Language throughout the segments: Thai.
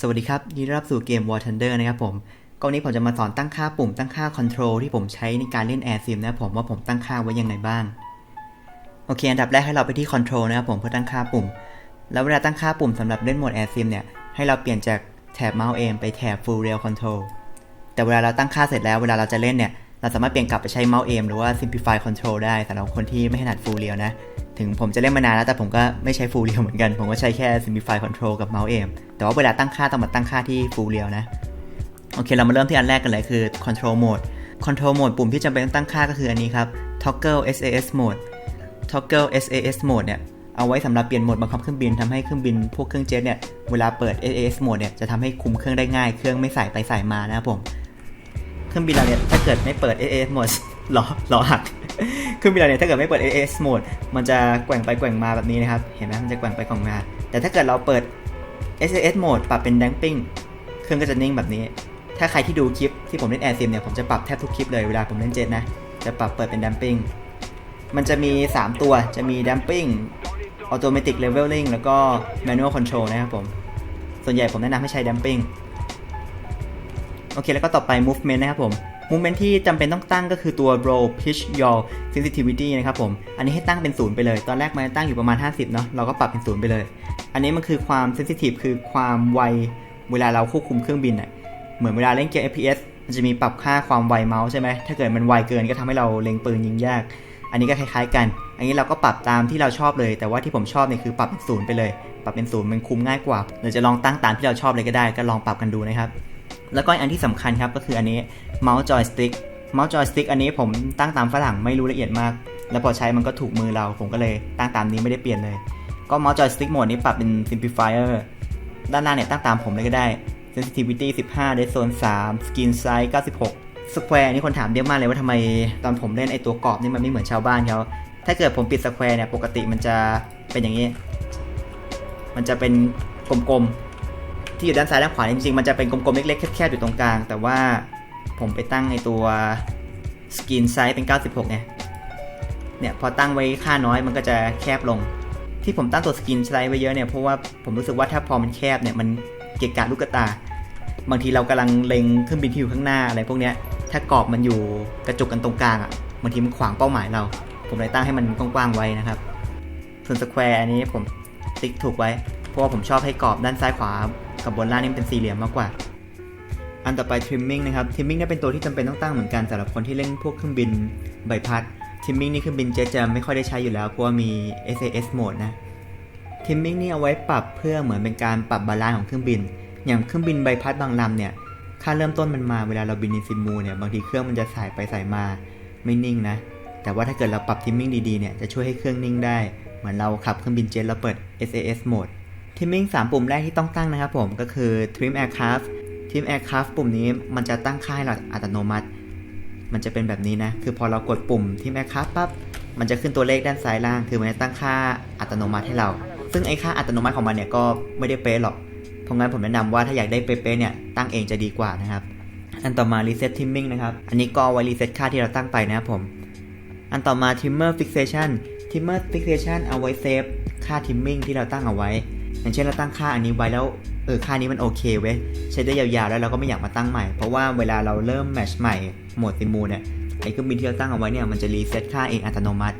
สวัสดีครับ ยินดีรับสู่เกม War Thunder นะครับผมก็วันนี้ผมจะมาสอนตั้งค่าปุ่มตั้งค่า Control ที่ผมใช้ในการเล่น Air Sim นะครับผมว่าผมตั้งค่าไว้ยังไงบ้าง โอเค อันดับแรกให้เราไปที่ Control นะครับผมเพื่อตั้งค่าปุ่ม แล้วเวลาตั้งค่าปุ่มสำหรับเล่นโหมด Air Sim เนี่ย ให้เราเปลี่ยนจากแถบ Mouse aim ไปแถบ Full Rail Control แต่เวลาเราตั้งค่าเสร็จแล้วเวลาเราจะเล่นเนี่ย เราสามารถเปลี่ยนกลับไปใช้ Mouse aim หรือว่า Simplify Control ได้สำหรับคนที่ไม่ถนัด Full Rail นะ ถึงผมจะเล่นมานานแล้วแต่ผมก็ไม่ใช้ Full Rail เหมือนกัน ผมก็ใช้แค่ Simplify Control กับ Mouse aim แต่ว่าเวลาตั้งค่าต้องมาตั้งค่าที่ Full Rail นะ โอเคเรามาเริ่มที่อันแรกกันเลยคือ Control Mode Control Mode ปุ่มที่จำเป็นต้องตั้งค่าก็คืออันนี้ครับ Toggle SAS Mode Toggle SAS Mode เนี่ยเอาไว้สำหรับเปลี่ยนโหมดบังคับเครื่องบินทำให้เครื่องบินพวกเครื่องเจ็ตเนี่ยเวลาเปิด SAS Mode เนี่ยจะทำให้คุมเครื่องได้ง่าย เครื่องไม่ใส่ไปใส่มานะครับผม เครื่องบินเราเนี่ยถ้าเกิดไม่เปิด SAS Mode ล้อล้อหัก เครื่องบินเราเนี่ยถ้าเกิดไม่เปิด SAS Mode มันจะแกว่งไปแกว่งมาแบบนี้นะครับ เห็นไหมมันจะแกว่งไปแกว่งมา แต่ถ้าเกิดเราเปิด SAS Mode ปรับเป็น damping เครื่องก็จะนิ่งแบบนี้ ถ้าใครที่ดูคลิปที่ผมเล่น Air Sim เนี่ยผมจะปรับแทบทุกคลิปเลยเวลาผมเล่นเจ็ตนะ จะปรับเปิดเป็น damping มันจะมี 3 ตัวจะมี damping automatic leveling แล้วก็ manual control นะครับผม ส่วนใหญ่ผมแนะนำให้ใช้ damping โอเค แล้วก็ต่อไป movement นะครับผม movement ที่จำเป็นต้องตั้งก็คือตัว roll pitch yaw sensitivity นะครับผม อันนี้ให้ตั้งเป็นศูนย์ไปเลย ตอนแรกมันตั้งอยู่ประมาณ 50เนาะ เราก็ปรับเป็นศูนย์ไปเลย อันนี้มันคือความ sensitive คือความไว เวลาเราควบคุมเครื่องบินอะเหมือนเวลาเล่นเกม FPS มันจะมีปรับค่าความไวเมาส์ใช่ไหม ถ้าเกิดมันไวเกินก็ทำให้เราเล็งปืนยิงยาก อันนี้ก็คล้ายๆกัน อันนี้เราก็ปรับตามที่เราชอบเลย แต่ว่าที่ผมชอบเนี่ยคือปรับเป็นศูนย์ไปเลย ปรับเป็นศูนย์มันคุมง่ายกว่าหรือจะลองตั้งตามที่เราชอบเลยก็ได้ ก็ลองปรับกันดูนะครับ แล้วก็อันที่สำคัญครับก็คืออันนี้เมาส์จอยสติ๊กเมาส์จอยสติ๊กอันนี้ผมตั้งตามฝรั่งไม่รู้ละเอียดมาก แล้วพอใช้มันก็ถูกมือเรา ผมก็เลยตั้งตามนี้ไม่ได้เปลี่ยนเลย ก็เมาส์จอยสติ๊กโหมดนี้ปรับเป็น simplifier ด้านล่างเนี่ยตั้งตามผมเลยก็ได้ sensitivity 15 dead zone 3 skin size 96 square นี่คนถามเยอะมากเลยว่าทำไมตอนผมเล่นไอตัวกรอบนี่มันไม่เหมือนชาวบ้านเขาถ้าเกิดผมปิด square เนี่ยปกติมันจะเป็นอย่างนี้ มันจะเป็นกลมๆ ที่อยู่ด้านซ้ายด้านขวาจริงๆ มันจะเป็นกลมๆเล็กๆแคบๆอยู่ตรงกลาง แต่ว่าผมไปตั้งไอตัว skin size เป็น 96เนี่ยเนี่ยพอตั้งไว้ค่าน้อยมันก็จะแคบลง ที่ผมตั้งตัว skin size ไว้เยอะเนี่ยเพราะว่าผมรู้สึกว่าถ้าพอมันแคบเนี่ยมันเกะกะลูกตา บางทีเรากำลังเล็งเครื่องบินที่อยู่ข้างหน้าอะไรพวกเนี้ยถ้ากรอบมันอยู่กระจุกกันตรงกลางอะ่ะบางทีมันขวางเป้าหมายเรา ผมเลยตั้งให้มันกว้างๆไว้นะครับส่วนสแควร์อันนี้ผมติ๊กถูกไว้ เพราะว่าผมชอบให้กรอบด้านซ้ายขวา กับบนล่างนี่เป็นสี่เหลี่ยมมากกว่า อันต่อไป trimming นะครับ trimming นี่เป็นตัวที่จำเป็นต้องตั้งเหมือนกันสำหรับคนที่เล่นพวกเครื่องบินใบพัด trimming นี่เครื่องบินเจ็ตจะไม่ค่อยได้ใช้อยู่แล้วเพราะว่ามี SAS mode นะ trimming นี่เอาไว้ปรับเพื่อเหมือนเป็นการปรับบาลานซ์ของเครื่องบิน อย่างเครื่องบินใบพัดบางลำเนี่ยค่าเริ่มต้นมันมาเวลาเราบินในซิมูเนี่ยบางทีเครื่องมันจะสายไปสายมาไม่นิ่งนะแต่ว่าถ้าเกิดเราปรับทิมมิ่งดีๆเนี่ยจะช่วยให้เครื่องนิ่งได้ เหมือนเราขับเครื่องบินเจ็ตแล้วเปิด SAS mode ทิมมิ่ง3ปุ่มแรกที่ต้องตั้งนะครับผมก็คือ trim aircraft trim aircraft ปุ่มนี้มันจะตั้งค่าให้เราอัตโนมัติ มันจะเป็นแบบนี้นะ คือพอเรากดปุ่ม trim aircraft ปั๊บมันจะขึ้นตัวเลขด้านซ้ายล่าง คือมันจะตั้งค่าอัตโนมัติให้เรา ซึ่งไอ้ค่าอัตโนมัติของมันเนี่ยก็ไม่ได้เป๊ะหรอก เพราะงั้นผมแนะนำว่าถ้าอยากได้เป๊ะๆเนี่ยตั้งเองจะดีกว่านะครับ อันต่อมา reset trimming นะครับ อันนี้ก็ไว้ reset ค่าที่เราตั้งไปนะครับผม อันต่อมา trimmer fixation trimmer fixation เอาไว้เซฟค่า trimming ที่เราตั้งเอาไว้ อย่างเช่นเราตั้งค่าอันนี้ไว้แล้วเออค่านี้มันโอเคเว้ยใช้ได้ยาวๆแล้วเราก็ไม่อยากมาตั้งใหม่ เพราะว่าเวลาเราเริ่มแมชใหม่โหมดซิมูเนี่ยไอ้เครื่องบินที่เราตั้งเอาไว้เนี่ยมันจะรีเซ็ตค่าเองอัตโนมัติ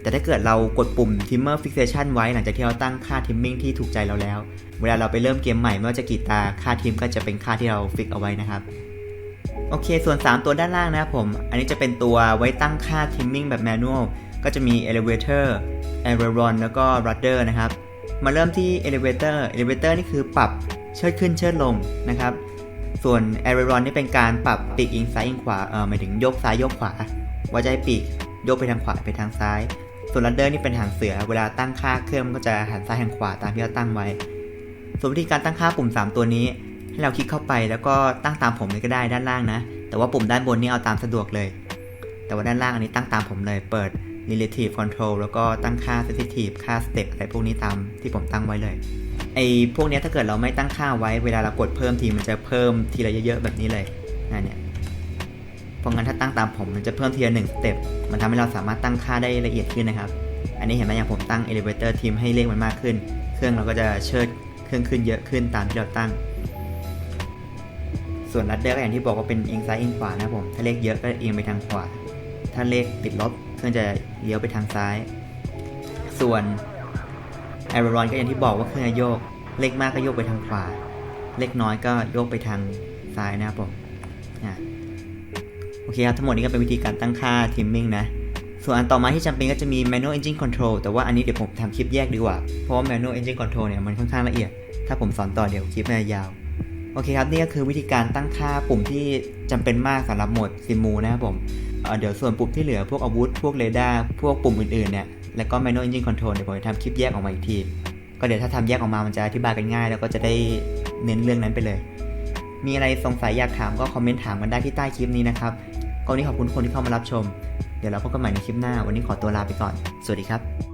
แต่ถ้าเกิดเรากดปุ่ม Timmer fixation ไว้หลังจากที่เราตั้งค่า trimming ที่ถูกใจเราแล้ว เวลาเราไปเริ่มเกมใหม่ไม่ว่าจะกี่ตาค่าทิมก็จะเป็นค่าที่เราฟิกเอาไว้นะครับโอเค ส่วน 3 ตัวด้านล่างนะครับผม อันนี้จะเป็นตัวไว้ตั้งค่า trimming แบบ manual ก็จะมี elevator aileron แล้วก็ rudder นะครับ มาเริ่มที่ elevator elevator นี่คือปรับเชิดขึ้นเชิดลงนะครับ ส่วน aileron นี่เป็นการปรับปีกอิงซ้ายอิงขวาเออหมายถึงยกซ้ายยกขวา ว่าจะให้ปีกยกไปทางขวาไปทางซ้าย ส่วน rudder นี่เป็นหางเสือ เวลาตั้งค่าเครื่องก็จะหันซ้ายหันขวาตามที่เราตั้งไว้ ส่วนวิธีการตั้งค่าปุ่ม 3 ตัวนี้ ให้เราคลิกเข้าไปแล้วก็ตั้งตามผมเลยก็ได้ด้านล่างนะ แต่ว่าปุ่มด้านบนนี่เอาตามสะดวกเลย แต่ว่าด้านล่างอันนี้ตั้งตามผมเลยเปิด relative control แล้วก็ตั้งค่า sensitive ค่า step อะไรพวกนี้ตามที่ผมตั้งไว้เลยไอ้พวกนี้ถ้าเกิดเราไม่ตั้งค่าไว้เวลาเรากดเพิ่มทีมันจะเพิ่มทีละเยอะๆแบบนี้เลยนั่นเนี่ยเพราะงั้นถ้าตั้งตามผมมันจะเพิ่มทีละหนึ่งสเต็ปมันทำให้เราสามารถตั้งค่าได้ละเอียดขึ้นนะครับ อันนี้เห็นไหมอย่างผมตั้ง elevator team ให้เลขมันมากขึ้น เครื่องเราก็จะเชิดเครื่องขึ้นเยอะขึ้นตามที่เราตั้ง ส่วนลัดเดอร์ก็อย่างที่บอกว่าเป็นเอียงซ้ายเอียงขวานะผมถ้าเลขเยอะก็เอียงไปทางขวา ถ้าเลขติดลบเครื่องจะเลี้ยวไปทางซ้าย ส่วนไอรอนก็อย่างที่บอกว่าเครื่องโยก เลขมากก็โยกไปทางขวา เลขน้อยก็โยกไปทางซ้ายนะครับผมโอเคครับ ทั้งหมดนี้ก็เป็นวิธีการตั้งค่า trimming นะ ส่วนอันต่อมาที่จำเป็นก็จะมี manual engine control แต่ว่าอันนี้เดี๋ยวผมทำคลิปแยกดีกว่า เพราะว่า manual engine control เนี่ยมันค่อนข้างละเอียด ถ้าผมสอนต่อเดี๋ยวคลิปมันจะยาว โอเคครับ นี่ก็คือวิธีการตั้งค่าปุ่มที่จำเป็นมากสำหรับโหมดซิมูนะครับผม เดี๋ยวส่วนปุ่มที่เหลือพวกอาวุธ พวกเรดาร์พวกปุ่มอื่นๆเนี่ยแล้วก็ manual engine control เดี๋ยวผมจะทำคลิปแยกออกมาอีกที ก็เดี๋ยวถ้าทำแยกออกมามันจะอธิบายกันง่าย แล้วก็จะได้เน้นเรื่องนั้นไปเลย มีอะไรสงสัยอยากถามก็คอมเมนต์ถามกันได้ที่ใต้คลิปนี้นะครับก็วันนี้ขอบคุณทุกคนที่เข้ามารับชม เดี๋ยวเราพบกันใหม่ในคลิปหน้า วันนี้ขอตัวลาไปก่อน สวัสดีครับ